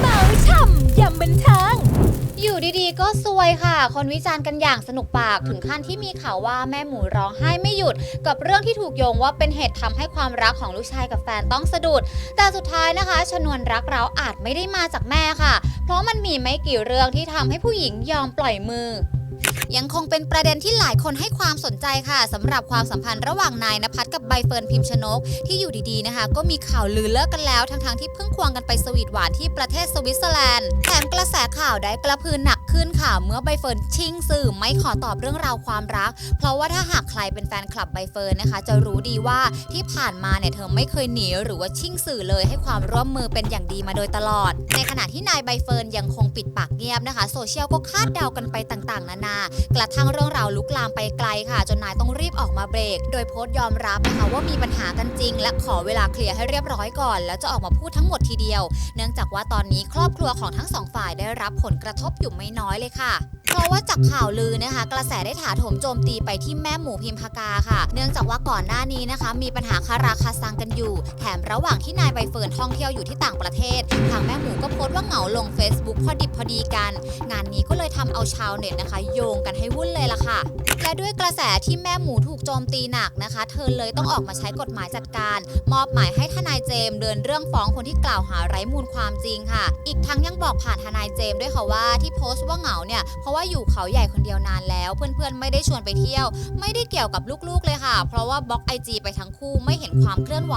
เมาช่ำยำบันเทิงอยู่ดีๆ ก็ซวยค่ะ คนวิจารณ์กันอย่างสนุกปากถึงขั้นที่มีข่าวว่าแม่หมูร้องไห้ไม่หยุด กับเรื่องที่ถูกโยงว่าเป็นเหตุทำให้ความรักของลูกชายกับแฟนต้องสะดุด แต่สุดท้ายนะคะ ชนวนรักเราอาจไม่ได้มาจากแม่ค่ะ เพราะมันมีไม่กี่เรื่องที่ทำให้ผู้หญิงยอมปล่อยมือ ยังคงเป็นประเด็นที่หลายคนให้ความสนใจค่ะสำหรับความสัมพันธ์ระหว่างนายนภัสกับใบเฟิร์นพิมชนก ที่อยู่ดีๆนะคะ ก็มีข่าวลือเลิกกันแล้วทั้งๆที่เพิ่งควงกันไปสวีทหวานที่ประเทศสวิตเซอร์แลนด์แถมกระแสข่าวได้กระพือหนักขึ้นค่ะ เมื่อใบเฟิร์นชิงสื่อไม่ขอตอบเรื่องราวความรัก เพราะว่าถ้าหากใครเป็นแฟนคลับใบเฟิร์นนะคะ จะรู้ดีว่าที่ผ่านมาเนี่ยเธอไม่เคยหนีหรือว่าชิงสื่อเลยให้ความร่วมมือเป็นอย่างดีมาโดยตลอด ในขณะที่นายใบเฟิร์นยังคงปิดปากเงียบนะคะโซเชียลก็คาดเดากันไปต่างๆนานา กระทั่งเรื่องราวลุกลามไปไกลค่ะ จนนายต้องรีบออกมาเบรก โดยโพสต์ยอมรับนะคะว่ามีปัญหากันจริง และขอเวลาเคลียร์ให้เรียบร้อยก่อน แล้วจะออกมาพูดทั้งหมดทีเดียว เนื่องจากว่าตอนนี้ครอบครัวของทั้งสองฝ่ายได้รับผลกระทบอยู่ไม่น้อยเลยค่ะ เพราะว่าจากข่าวลือนะคะ กระแสได้ถาโถมโจมตีไปที่แม่หมูพิมพากาค่ะ เนื่องจากว่าก่อนหน้านี้นะคะ มีปัญหาคาราคาซังกันอยู่ แถมระหว่างที่นายใบเฟิร์นท่องเที่ยวอยู่ที่ต่างประเทศ ทางแม่หมูก็โพสต์ว่าเหงาลง Facebook พอดิบพอดีกัน งานนี้ก็เลยทำเอาชาวเน็ตนะคะ โยงกันให้วุ่นเลยล่ะค่ะ และด้วยกระแสที่แม่หมูถูกโจมตีหนักนะคะ เธอเลยต้องออกมาใช้กฎหมายจัดการ มอบหมายให้ทนายเจมส์เดินเรื่องฟ้องคนที่กล่าวหาไร้มูลความจริงค่ะ อีกทั้งยังบอกผ่านทนายเจมส์ด้วยค่ะว่าที่โพสต์ว่าเหงาเนี่ยเพราะว่าาอยู่เขาใหญ่คนเดียวนานแล้ว เพื่อนๆไม่ได้ชวนไปเที่ยว ไม่ได้เกี่ยวกับลูกๆเลยค่ะ เพราะว่าบล็อกไอจีไปทั้งคู่ไม่เห็นความเคลื่อนไหว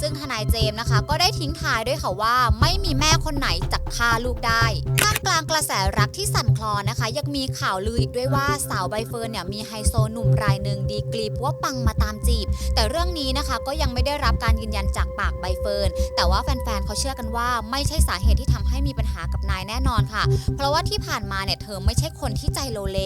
ซึ่งทนายเจมส์นะคะ ก็ได้ทิ้งท้ายด้วยค่ะว่าไม่มีแม่คนไหนจะฆ่าลูกได้ท่ามกลางกระแสรักที่สั่นคลอนนะคะ ยังมีข่าวลืออีกด้วยว่าสาวใบเฟิร์นเนี่ยมีไฮโซหนุ่มรายหนึ่งดีกรีปัวปังมาตามจีบ แต่เรื่องนี้นะคะก็ยังไม่ได้รับการยืนยันจากปากใบเฟิร์นแต่ว่าแฟนๆเขาเชื่อกันว่าไม่ใช่สาเหตุที่ทำให้มีปัญหากับนายแน่นอนค่ะ เพราะว่าที่ผ่านมาเนี่ยเธอไม่ใช่คนที่ใจโลเล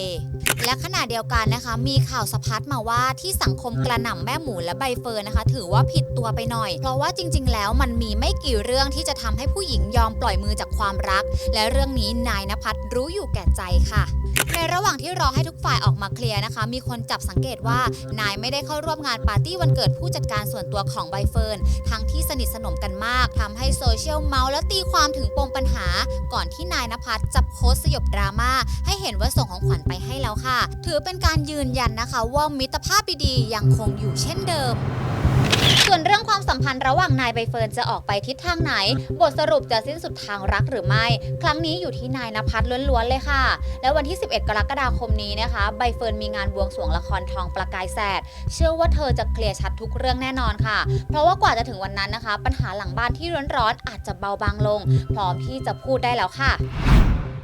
และขณะเดียวกันนะคะ มีข่าวสะพัดมาว่าที่สังคมกระหน่ำแม่หมูและใบเฟิร์นนะคะ ถือว่าผิดตัวไปหน่อย เพราะว่าจริง ๆ แล้วมันมีไม่กี่เรื่องที่จะทำให้ผู้หญิงยอมปล่อยมือจากความรัก และเรื่องนี้นายนภัสรู้อยู่แก่ใจค่ะในระหว่างที่รอให้ทุกฝ่ายออกมาเคลียร์นะคะ มีคนจับสังเกตว่านายไม่ได้เข้าร่วมงานปาร์ตี้วันเกิดผู้จัดการส่วนตัวของใบเฟิร์นทั้งที่สนิทสนมกันมากทำให้โซเชียลเมาส์และตีความถึงปมปัญหา ก่อนที่นายนภัสจะโพสต์สยบดราม่าให้เห็นว่าส่งของขวัญไปให้แล้วค่ะ ถือเป็นการยืนยันนะคะ ว่ามิตรภาพดีๆยังคงอยู่เช่นเดิมส่วนเรื่องความสัมพันธ์ระหว่างนายใบเฟิร์นจะออกไปทิศทางไหน บทสรุปจะสิ้นสุดทางรักหรือไม่ ครั้งนี้อยู่ที่นายนภัสล้วนๆเลยค่ะ และวันที่ 11 กรกฎาคมนี้นะคะ ใบเฟิร์นมีงานบวงสรวงละครทองประกายแสด เชื่อว่าเธอจะเคลียร์ชัดทุกเรื่องแน่นอนค่ะ เพราะว่ากว่าจะถึงวันนั้นนะคะ ปัญหาหลังบ้านที่ร้อนๆอาจจะเบาบางลง พร้อมที่จะพูดได้แล้วค่ะ